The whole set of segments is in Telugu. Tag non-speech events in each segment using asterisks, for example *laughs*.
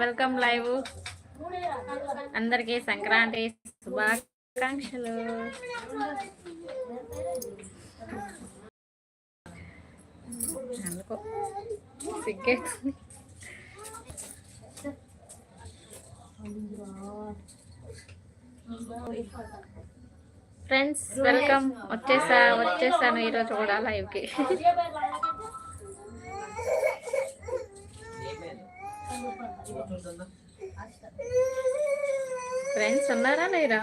Welcome live. అందరికీ సంక్రాంతి శుభాకాంక్షలు. అందుకో సిగ్గేస్తుంది. Friends welcome. వచ్చేసా వచ్చేసాను ఈరోజు కూడా లైవ్కి. ఫ్రెండ్స్ ఉన్నారా లేరా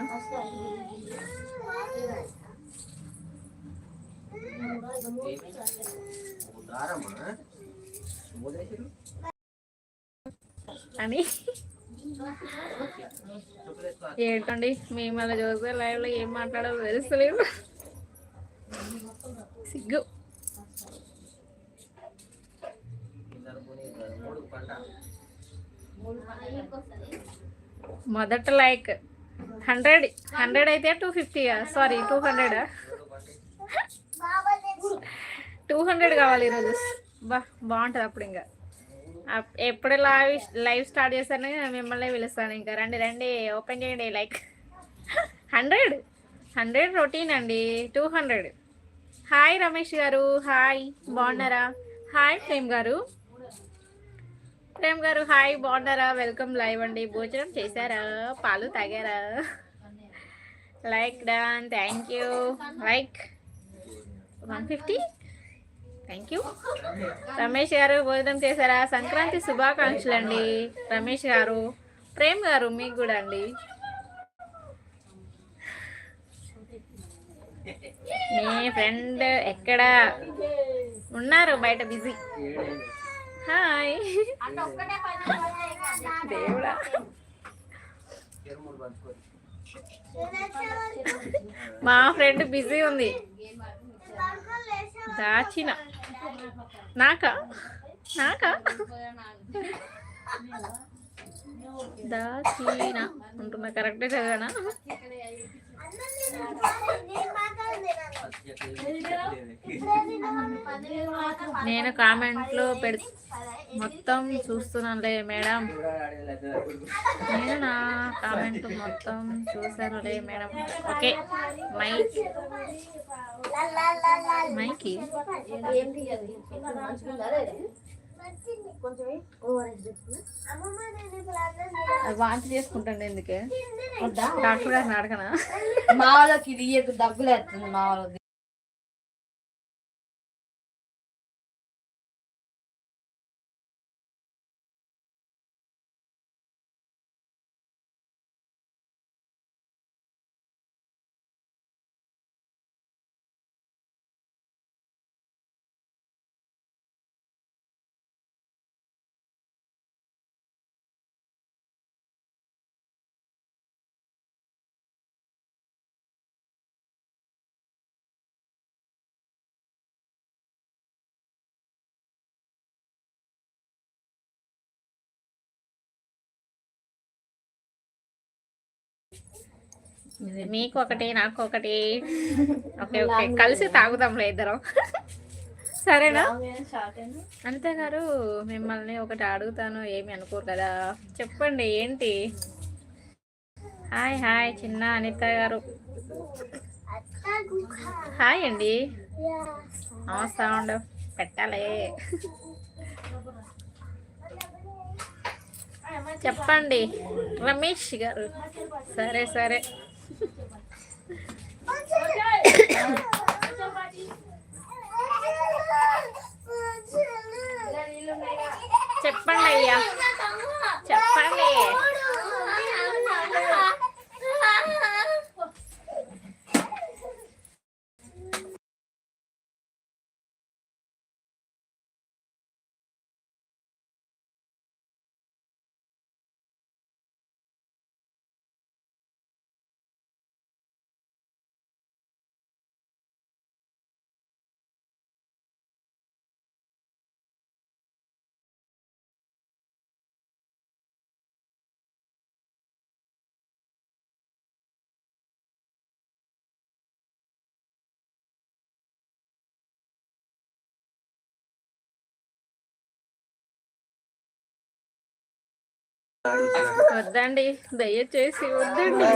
అని. ఏంటండి అలా చూస్తే లైవ్లో ఏం మాట్లాడాలో తెలుస్తలేదు. సిగ్గు. మొదట లైక్ హండ్రెడ్ హండ్రెడ్ అయితే two fifty sorry two hundred two hundred కావాలి ఈరోజు. బా బాగుంటుంది అప్పుడు ఇంకా. అప్- ఎప్పుడు లైవ్ లైవ్ స్టార్ట్ చేస్తాను మిమ్మల్ని పిలుస్తాను. ఇంకా రండి రండి ఓపెన్ చేయండి లైక్ హండ్రెడ్ హండ్రెడ్ రొటీన్ అండి. Two hundred hi Ramesh garu. Hi బాగున్నారా? హాయ్ ప్రేమ్ గారు. ప్రేమ్ గారు హాయ్ బాగున్నారా? వెల్కమ్ లైవ్ అండి. భోజనం చేశారా? పాలు తాగారా? Like done thank you. Like one fifty? Thank you. Ramesh garu భోజనం చేశారా? సంక్రాంతి శుభాకాంక్షలు అండి. రమేష్ గారు ప్రేమ్ గారు మీకు కూడా అండి. మీ ఫ్రెండ్ ఎక్కడ? ఉన్నారు బయట బిజీ. హాయ్. దేవుడా. మా ఫ్రెండ్ బిజీ ఉంది. దాచిన. నాకా? నాకా? దాచిన. ఉంటుందా కరెక్టే చదివానా? నేను కామెంట్లో పెడ్ మొత్తం చూస్తున్నానులే మేడం. నేను నా కామెంట్ మొత్తం చూసానులే మేడం. Okay mike. మైకి? వాంతి చేసుకుంటాండి ఎందుకే? డాక్టర్ గారిని అడగనా? మా వాళ్ళకి ఇది ఇయ్యకు దగ్గులు వేస్తుంది మా వాళ్ళకి మీకు ఒకటి నాకు ఒకటి ఓకే. ఓకే కలిసి తాగుదాంలే ఇద్దరం. సరేనా? అనిత గారు మిమ్మల్ని ఒకటి అడుగుతాను ఏమి అనుకోరు కదా. చెప్పండి ఏంటి? హాయ్ హాయ్ చిన్న అనిత గారు. హాయ్ అండి. సౌండ్ పెట్టాలి. చెప్పండి. రమేష్ గారు. సరే సరే. చెప్పండి అయ్యా. చెప్పండి. వద్దండి దయచేసి వద్దండి.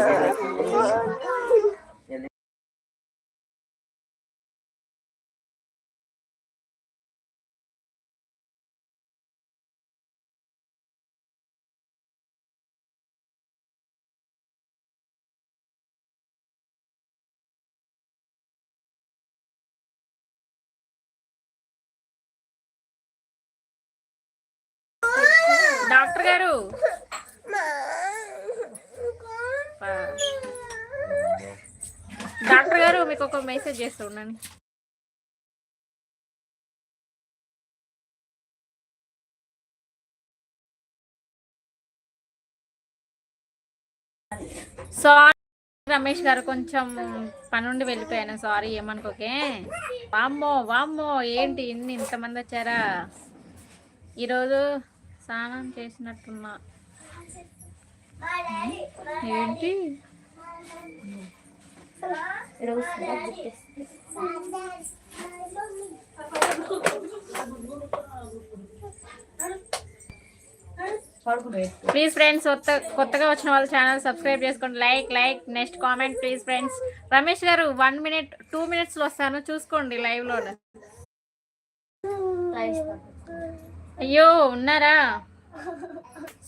డాక్టర్ గారు గారు మీకు ఒక మెసేజ్ చేస్తూ ఉన్నాను సారీ రమేష్ గారు కొంచెం పనుండి వెళ్ళిపోయాను. సారీ ఏమనుకోకే? వామ్మో వామ్మో ఏంటి ఇన్ని ఇంతమంది వచ్చారా? ఈరోజు స్నానం చేసినట్టున్నా. ఏంటి? ప్లీజ్ ఫ్రెండ్స్ కొత్త కొత్తగా వచ్చిన వాళ్ళ ఛానల్ సబ్స్క్రైబ్ చేసుకోండి. Like like next comment please friends Ramesh garu one minute two మినిట్స్లో వస్తాను. చూసుకోండి లైవ్లో అయ్యో ఉన్నారా?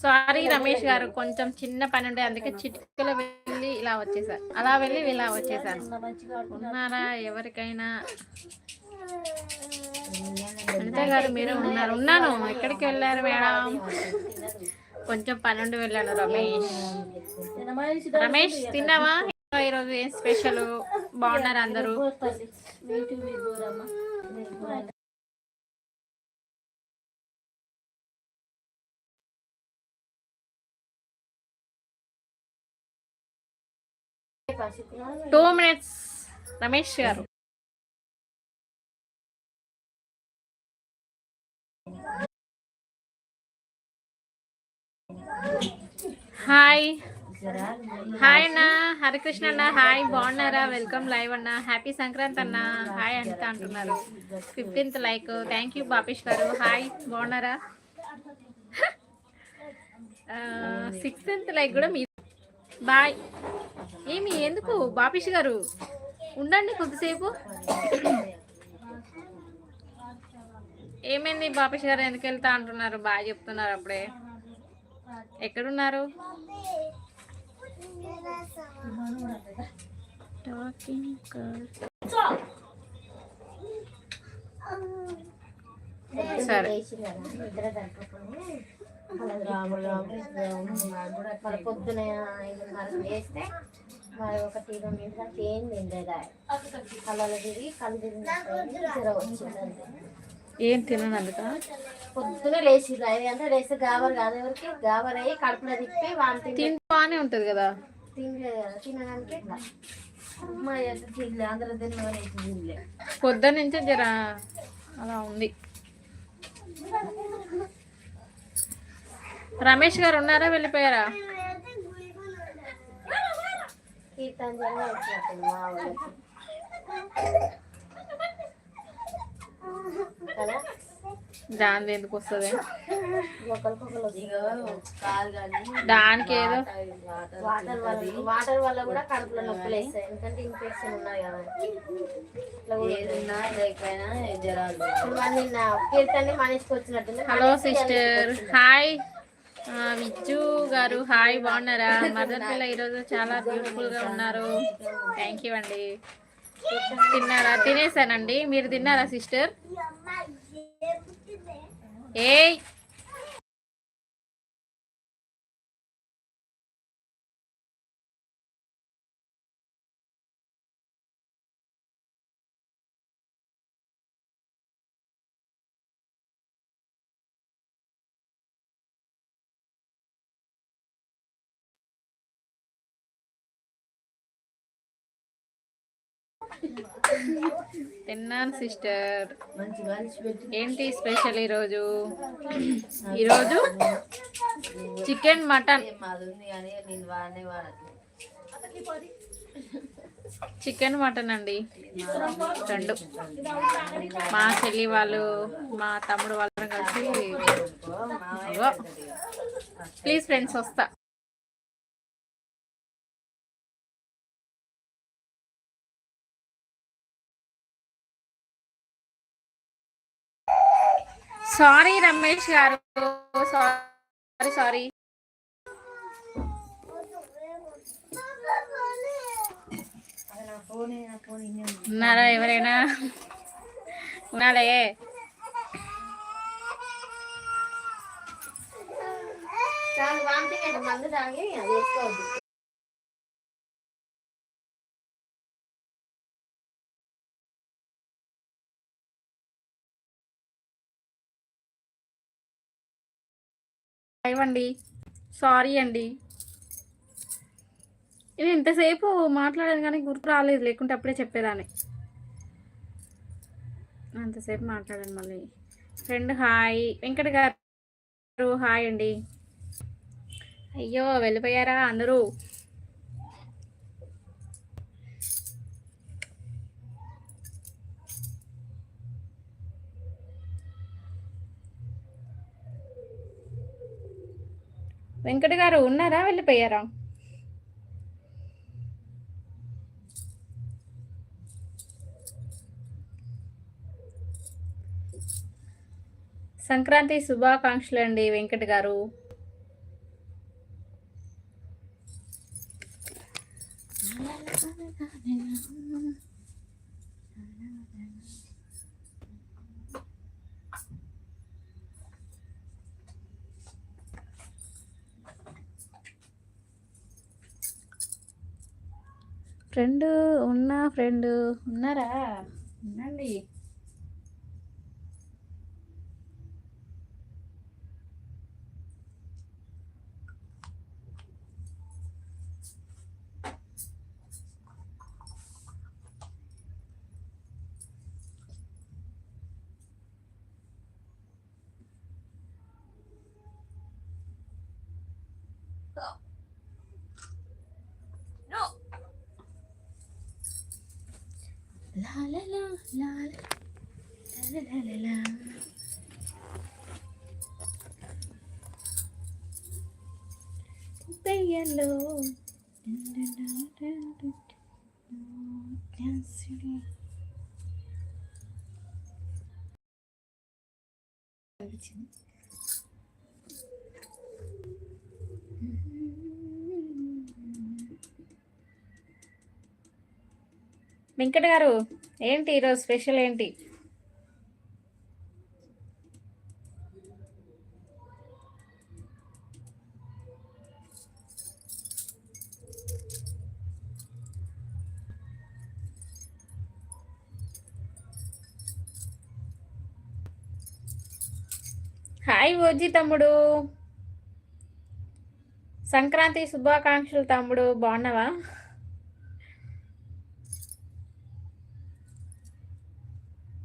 సారీ రమేష్ గారు కొంచెం చిన్న పని ఉండే అందుకే చిటికలో వెళ్ళి ఇలా వచ్చేసారు. అలా వెళ్ళి ఇలా వచ్చేసారు. ఉన్నారా? ఎవరికైనా? అంతే గారు మీరు ఉన్నారు. ఉన్నాను. ఎక్కడికి వెళ్ళారు మేడం? కొంచెం పన్నెండు వెళ్ళాను రమేష్. రమేష్ తిన్నావా? ఈరోజు ఏం స్పెషల్? బాగున్నారు అందరూ? టూ మినిట్స్ రమేష్ గారు. హాయ్ హాయ్ అన్న. హరికృష్ణ అన్న. హాయ్ బాగున్నారా? వెల్కమ్ లైవ్ అన్న. హ్యాపీ సంక్రాంతి అన్న. హాయ్ అంత అంటున్నారు. Fifteenth like thank you Bapesh garu. Hi బాగున్నారా? *laughs* Uh, సిక్స్టీన్త్ లైక్ కూడా మీ బాయ్. ఏమి ఎందుకు? బాపేష్ గారు ఉండండి కొద్దిసేపు. ఏమైంది బాపేష్ గారు? ఎందుకు వెళ్తా అంటున్నారు? బాగా చెప్తున్నారు అప్పుడే. ఎక్కడున్నారు? Girl. సరే మరి పొద్దున ఐదున్నరకు వేస్తే మరి ఒకటి రెండు గంటలకు ఏం తిండేదా కళ్ళలో తిరిగి కళ్ళు తిరిగి. ఏం తిననందుక పొద్దున లేచి గంటలు లేస్తే గాబర్ కాదు ఎవరికి? గాబర్ అయ్యి కడుపులో తిప్పి వాంతి తింటానే ఉంటది కదా? తినలేదు కదా తినడానికి ఇట్లా పొద్దున్న నుంచే జర అలా ఉంది. రమేష్ గారు ఉన్నారా? వెళ్ళిపోయారా? దాని ఎందుకు వస్తుంది? దానికి ఏదో వాటర్ వల్ల వాటర్ వల్ల కూడా కడుపులో నొప్పులు వేస్తాయి ఎందుకంటే ఇన్ఫెక్షన్ ఉన్నాయి కదా ఏదైనా లేకపోయినా జ్వరాలు నిన్న కీర్తన్ని మనిషికి వచ్చినట్టుంది హలో సిస్టర్. హాయ్. విజ్జు గారు హాయ్ బాగున్నారా? మదర్ పిల్ల ఈరోజు చాలా బ్యూటిఫుల్గా ఉన్నారు. థ్యాంక్ యూ అండి. తిన్నారా? తినేసానండి. మీరు తిన్నారా సిస్టర్? ఏయ్! తిన్నాను సిస్టర్. ఏంటి స్పెషల్ ఈరోజు? ఈరోజు చికెన్ మటన్. చికెన్ మటన్ అండి. రెండు. మా చెల్లి వాళ్ళు మా తమ్ముడు వాళ్ళని కలిసి. ప్లీజ్ ఫ్రెండ్స్ వస్తా. Sorry Ramesh garu sorry sorry ఉన్నారా ఎవరైనా ఉన్నాలే చాలా వాంతింగ్ మందు తాగి అది వేసుకోవద్దు ఇవ్వండి సారీ అండి. ఇది ఇంతసేపు మాట్లాడాను కానీ గుర్తు రాలేదు లేకుంటే అప్పుడే చెప్పేదాన్ని. అంతసేపు మాట్లాడాను మళ్ళీ. ఫ్రెండ్ హాయ్ వెంకట గారు హాయ్ అండి. అయ్యో వెళ్ళిపోయారా అందరూ? వెంకట గారు ఉన్నారా? వెళ్ళిపోయారా? సంక్రాంతి శుభాకాంక్షలు అండి వెంకట గారు ఫ్రెండ్ ఉన్నా ఫ్రెండ్ ఉన్నారా? ఉండండి. వెంకట గారు ఏంటి ఈరోజు స్పెషల్ ఏంటి? హాయ్ తమ్ముడు. సంక్రాంతి శుభాకాంక్షలు తమ్ముడు. బాగున్నావా?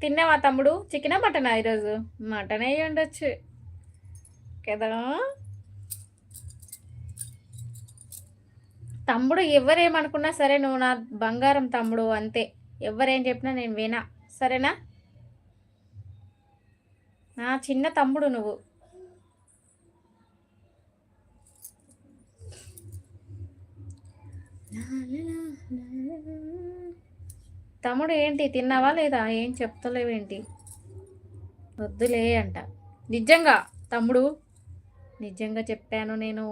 తిన్నావా తమ్ముడు? చికెనా మటనా ఈరోజు? మటన్ అయ్యి ఉండొచ్చు. కదా? తమ్ముడు ఎవరేమనుకున్నా సరే నువ్వు నా బంగారం తమ్ముడు అంతే. ఎవరేం చెప్పినా నేను వినా. సరేనా? నా చిన్న తమ్ముడు నువ్వు. తమ్ముడు ఏంటి తిన్నావా లేదా? ఏం చెప్తలేవేంటి? వద్దులే అంట. నిజంగా తమ్ముడు నిజంగా చెప్పాను నేను.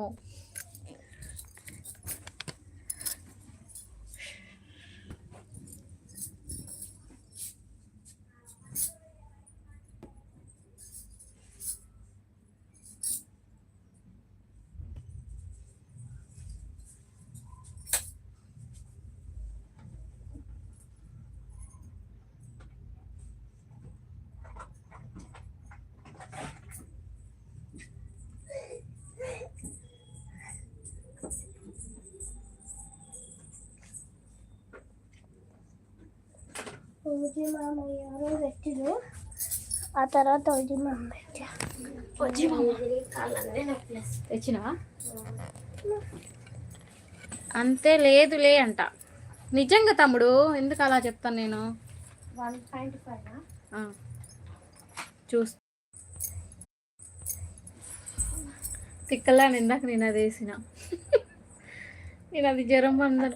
ఓజీ మామయ్య గారు పెట్టిరు ఆ తర్వాత ఓజీ మామ పెట్టా. మామ తెచ్చినావా? అంతే లేదులే అంట. నిజంగా తమ్ముడు ఎందుకు అలా చెప్తాను నేను? వన్ పాయింట్ ఫైవ్ ఆ. చూస్ తిక్కలా ఇందాక నేను అది వేసిన. నేను అది జ్వరం అందరు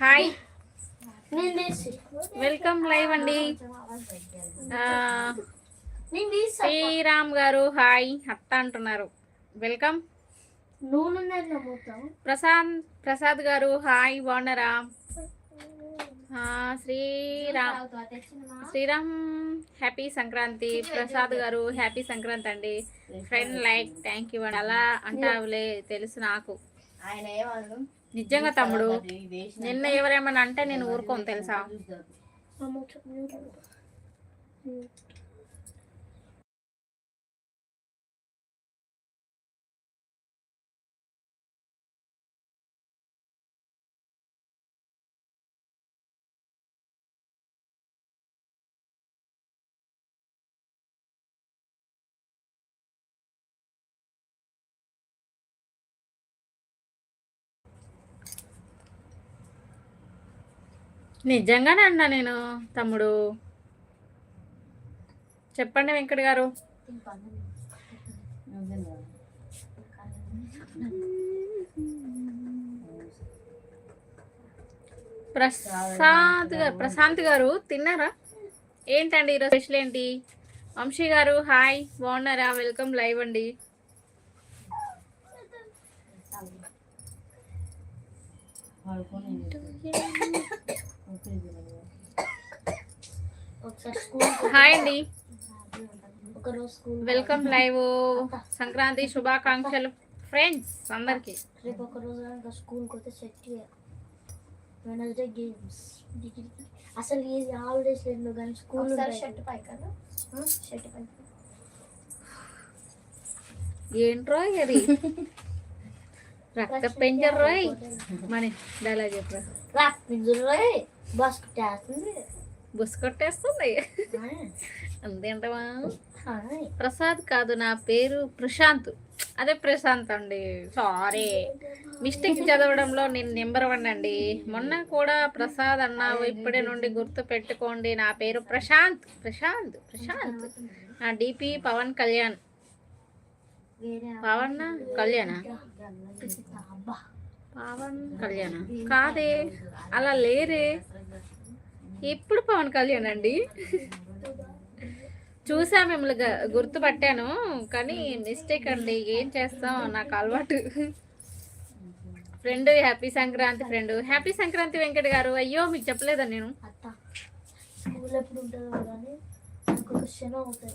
హాయ్. వెల్కమ్ లైవ్ అండి. శ్రీరామ్ గారు హాయ్ అత్త అంటున్నారు. వెల్కమ్. ప్రశాంత్ ప్రసాద్ గారు హాయ్ బాగున్నారా? ఆ, శ్రీరామ్. శ్రీరామ్ హ్యాపీ సంక్రాంతి. ప్రసాద్ గారు హ్యాపీ సంక్రాంతి అండి. ఫ్రెండ్ లైక్ థ్యాంక్ యూ అండి అలా అంటావులే తెలుసు నాకు. ఆయన నిజంగా తమ్ముడు నిన్న ఎవరేమన్నా అంటే నేను ఊరుకోను తెలుసా? నిజంగానే అన్నా నేను తమ్ముడు. చెప్పండి వెంకట్ గారు. ప్రశాంత్ గారు ప్రశాంత్ గారు తిన్నారా? ఏంటండి ఈరోజు స్పెషల్ ఏంటి? వంశీ గారు హాయ్ బాగున్నారా? వెల్కమ్ లైవ్ అండి ఒకసారి స్కూల్ హాయ్ అండి. వెల్కమ్ లైవ్ సంక్రాంతి శుభాకాంక్షలు ఫ్రెండ్స్ అందరికి. రేపు ఒక రోజు కనుక స్కూల్కి వస్తే సెట్ వెనస్డే గేమ్స్ అసలు ఈ హాలిడేస్ లేదు కానీ స్కూల్ షర్ట్ పై కదా షర్ట్ పై ఏంట్రో అది రక్త పెంచర్ రోయ్? మని డైలాగ్ చెప్పరా? కొట్టేస్తుంది బుస్ కొట్టేస్తుంది హాయ్. అంతేంటవా. ప్రసాద్ కాదు నా పేరు ప్రశాంత్. అదే ప్రశాంత్ అండి. సారీ మిస్టేక్ చదవడంలో నేను నెంబర్ వన్ అండి. మొన్న కూడా ప్రసాద్ అన్నావు ఇప్పటి నుండి గుర్తు పెట్టుకోండి. నా పేరు ప్రశాంత్. ప్రశాంత్ ప్రశాంత్. నా డిపి పవన్ కళ్యాణ్. పవన్ కళ్యాణ? పవన్ కళ్యాణ? కాదే. అలా లేరే. ఎప్పుడు పవన్ కళ్యాణ్ అండి? చూసా మిమ్మల్ని గుర్తుపట్టాను కానీ మిస్టేక్ అండి. ఏం చేస్తాం? నాకు అలవాటు. Friend happy Sankranti friend. Happy Sankranti Venkata garu. అయ్యో మీకు చెప్పలేదా నేను?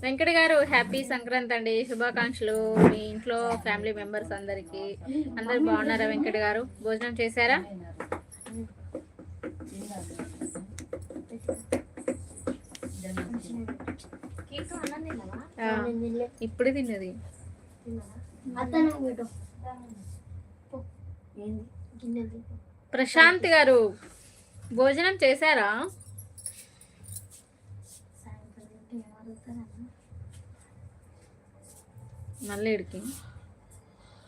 వెంకట గారు హ్యాపీ సంక్రాంతి అండి. శుభాకాంక్షలు మీ ఇంట్లో ఫ్యామిలీ మెంబర్స్ అందరికి. అందరు బాగున్నారా వెంకట గారు? భోజనం చేశారా? ఇప్పుడే తిన్నది. ప్రశాంత్ గారు భోజనం చేశారా? మళ్ళీ ఇడికి.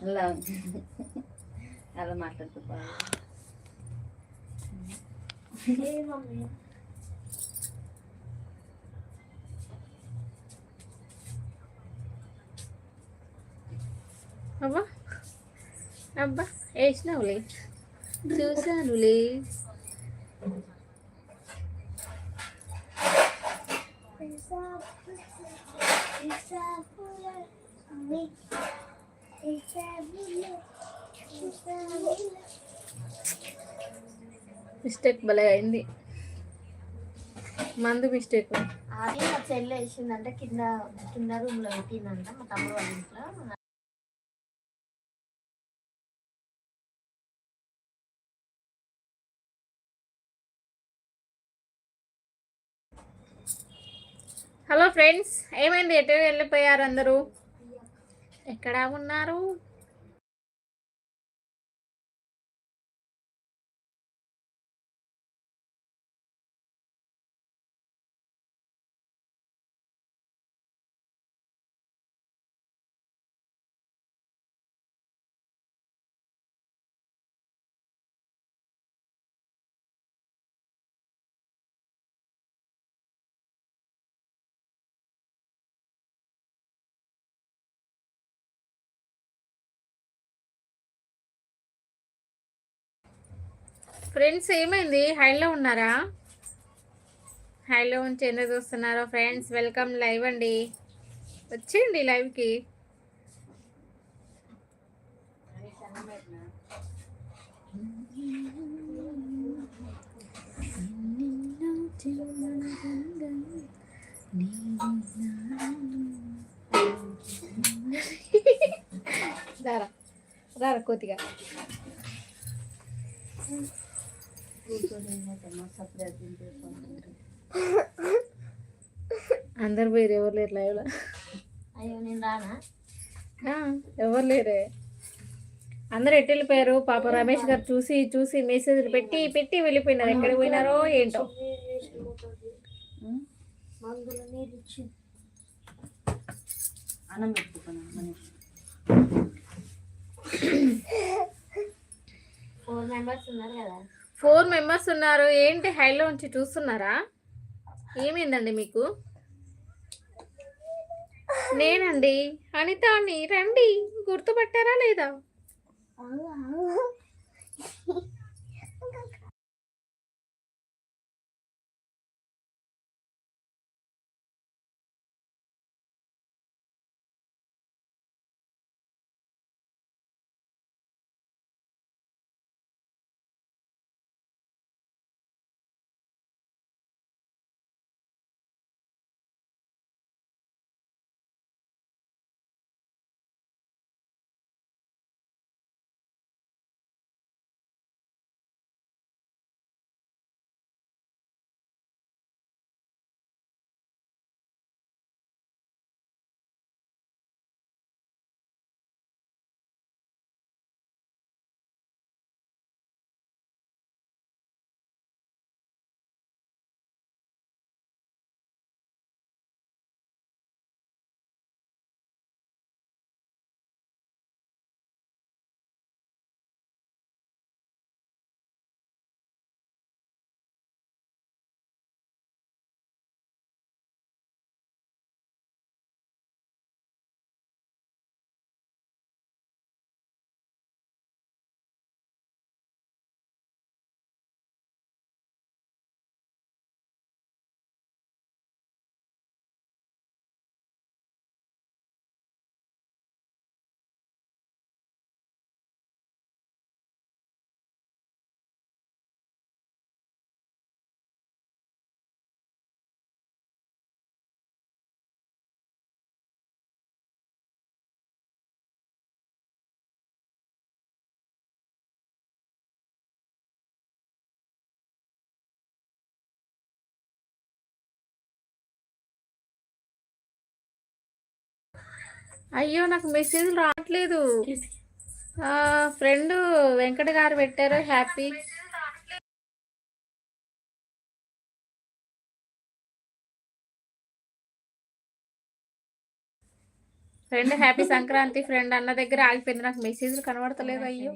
అలా. అలా మాట్లాడుతూ అబ్బా. అబ్బా వేసినావులే చూసానులే మిస్టేక్ భలే అయింది. మందు మిస్టేక్. అది మా చెల్లి వేసిందంటే కింద కింద రూమ్లో పెట్టిందంట మా తమ్ముడు వాళ్ళ ఇంట్లో. హలో ఫ్రెండ్స్ ఏమైంది? ఎటు వెళ్ళిపోయారు అందరూ? ఎక్కడ ఉన్నారు? ఫ్రెండ్స్ ఏమైంది? హైలో ఉన్నారా? హైలో ఉంచి ఎందుకు చూస్తున్నారో ఫ్రెండ్స్ వెల్కమ్ లైవ్ అండి. వచ్చేయండి లైవ్కి. రారా రారా కొద్దిగా అందరు పోయారు ఎవరు లేరు లైవ్లో? అయ్యో నేను రానా? ఎవరు లేరే? అందరు ఎటు వెళ్ళిపోయారు? పాప రమేష్ గారు చూసి చూసి మెసేజ్లు పెట్టి పెట్టి వెళ్ళిపోయినారు. ఎక్కడికి పోయినారో ఏంటో. అన్నం ఫోర్ మెంబర్స్ ఉన్నారు కదా. ఫోర్ మెంబర్స్ ఉన్నారు. ఏంటి హైలో ఉంచి చూస్తున్నారా? ఏమైందండి మీకు? నేనండి. అనితాని రండి. గుర్తుపట్టారా లేదా? అయ్యో నాకు మెసేజ్ రావట్లేదు. ఫ్రెండ్ వెంకట గారు పెట్టారు. Happy friend happy Sankranti. Friend అన్న దగ్గర ఆగిపోయింది. నాకు మెసేజ్లు కనబడతలేదు. అయ్యో.